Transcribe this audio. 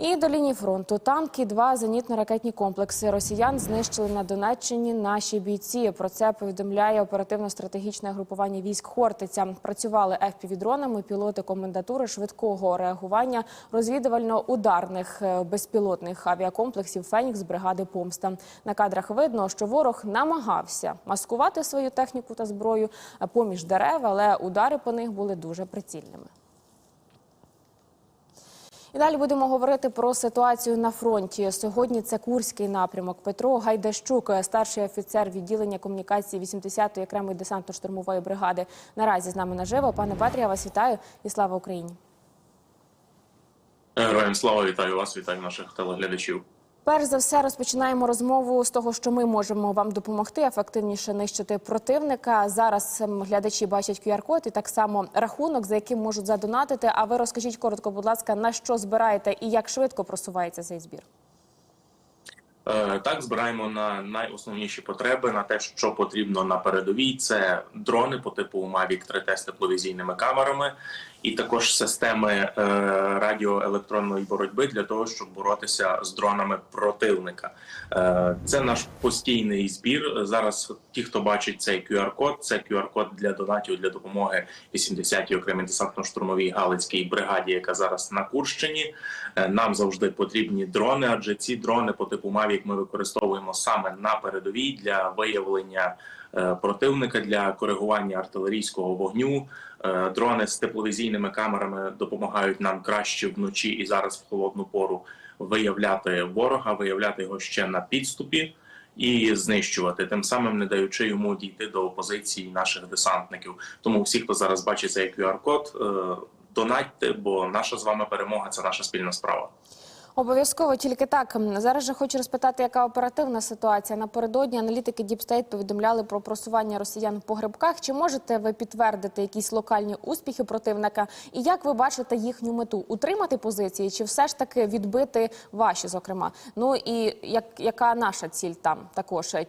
І до лінії фронту танки, два зенітно-ракетні комплекси росіян знищили на Донеччині наші бійці. Про це повідомляє оперативно-стратегічне групування військ Хортиця. Працювали FPV-дронами пілоти комендатури швидкого реагування розвідувально-ударних е, безпілотних авіакомплексів Фенікс бригади Помста. На кадрах видно, що ворог намагався маскувати свою техніку та зброю поміж дерев, але удари по них були дуже прицільними. І далі будемо говорити про ситуацію на фронті. Сьогодні це Курський напрямок. Петро Гайдащук, старший офіцер відділення комунікації 80-ї окремої десантно-штурмової бригади. Наразі з нами наживо. Пане Петрі, я вас вітаю і слава Україні. Героям слава вітаю вас, вітаю наших телеглядачів. Перш за все, розпочинаємо розмову з того, що ми можемо вам допомогти ефективніше нищити противника. Зараз ем, глядачі бачать QR-код і так само рахунок, за яким можуть задонатити. А ви розкажіть коротко, будь ласка, на що збираєте і як швидко просувається цей збір? Е, Так, збираємо на найосновніші потреби, на те, що потрібно на передовій. Це дрони по типу Mavic 3T з тепловізійними камерами, і також системи е, радіоелектронної боротьби для того, щоб боротися з дронами противника. Е, Це наш постійний збір. Зараз ті, хто бачить цей QR-код, це QR-код для донатів для допомоги 80-й окремій десантно-штурмовій галицькій бригаді, яка зараз на Курщині. Е, Нам завжди потрібні дрони, адже ці дрони по типу Mavic ми використовуємо саме на передовій для виявлення противника для коригування артилерійського вогню. Е, Дрони з тепловізійними камерами допомагають нам краще вночі і зараз в холодну пору виявляти ворога, виявляти його ще на підступі. І знищувати, тим самим не даючи йому дійти до позиції наших десантників. Тому всі, хто зараз бачить цей QR-код, е, донатьте, бо наша з вами перемога це наша спільна справа. Обов'язково тільки так. Зараз же хочу розпитати, яка оперативна ситуація. Напередодні аналітики State повідомляли про просування росіян по грибках. Чи можете ви підтвердити якісь локальні успіхи противника? І як ви бачите їхню мету? Утримати позиції чи все ж таки відбити ваші, зокрема? Ну і як, яка наша ціль там також?